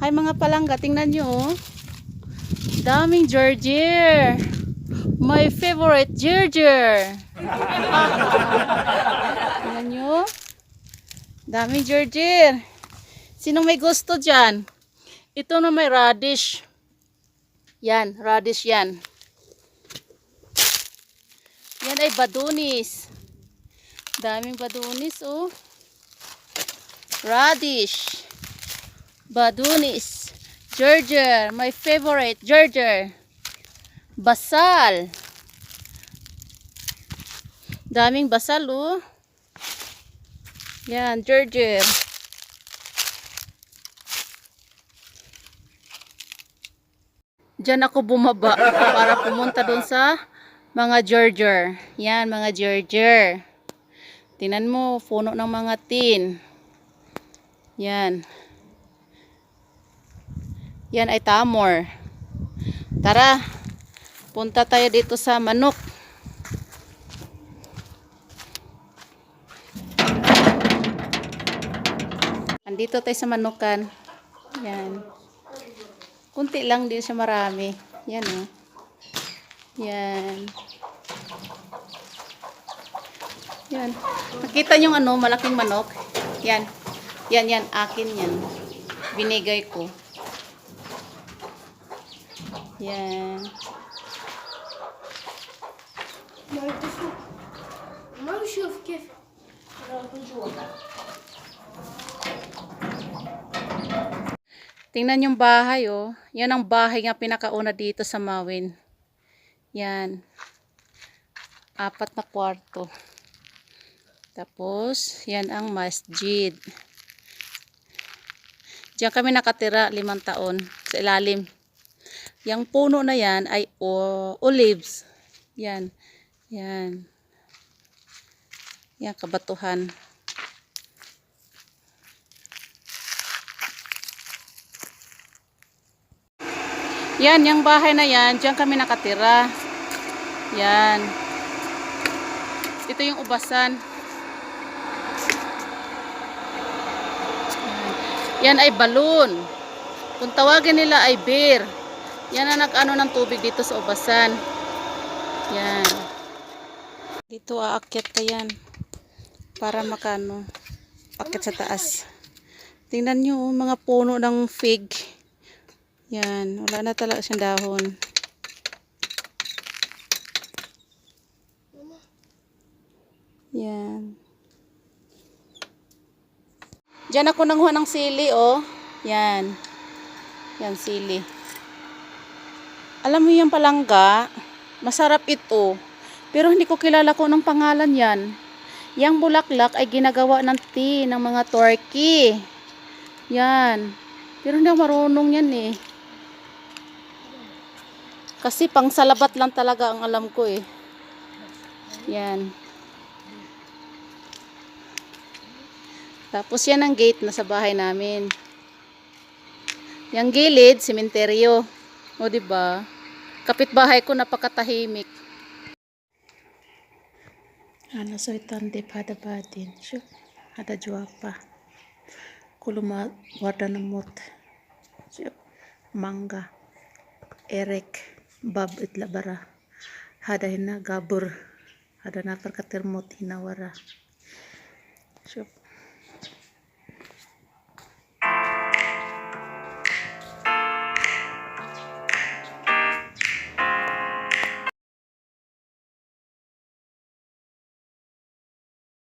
Hi mga palangga, tingnan nyo oh. Daming Georgier. My favorite Georgier. tingnan nyo. Daming Georgier. Sino may gusto dyan? Ito na may radish. Yan, radish yan. Yan ay badunis. Daming badunis oh. Radish. Badunis. Ginger. My favorite. Ginger. Basal. Daming basal oh. Yan, ginger. Diyan ako bumaba para pumunta doon sa mga ginger. Yan, mga ginger. Tingnan mo, puno ng mga tin. Yan. Yan ay tamor. Tara, punta tayo dito sa manok. Andito tayo sa manukan. Yan. Kunti lang, din siya marami. Yan oh. Yan. Yan. Nakita yung ano, malaking manok? Yan. Yan, yan. Akin yan. Binigay ko. Yan. Marusiu w kif. Tingnan yung bahay, oh. Yan ang bahay nga pinakauna dito sa Mawin. Yan. Apat na kwarto. Tapos, yan ang masjid. Diyan kami nakatira limang taon sa ilalim. Yang puno na yan ay olives. Yan. Yan. Yan, kabatuhan. Yan, yung bahay na yan, diyan kami nakatira. Yan. Ito yung ubasan. Yan ay balloon. Kung tawagin nila ay beer. Yan ang nag-ano ng tubig dito sa ubasan. Yan. Dito aakyat ka yan. Para makano. Akyat sa taas. Tingnan nyo, oh, mga puno ng fig. Yan, wala na talaga siyang dahon. Yan. Diyan ako nanguha ng sili, oh. Yan. Yan, sili. Alam mo yung palangga, masarap ito. Pero hindi ko kilala kung anong pangalan yan. Yang bulaklak ay ginagawa ng tea ng mga turkey. Yan. Pero hindi marunong yan eh. Kasi pang salabat lang talaga ang alam ko eh. Yan. Tapos yan ang gate na sa bahay namin. Yang gilid, sementeryo. O di ba? Kapitbahay ko napakatahimik. Ano so itan de pada badin. Shu. Ada juapa. Kuluma warda namot. Shu. Mangga. Erek. Bab itla bara. Hada hina gabur. Hada na perkatermot hinawara. Shu.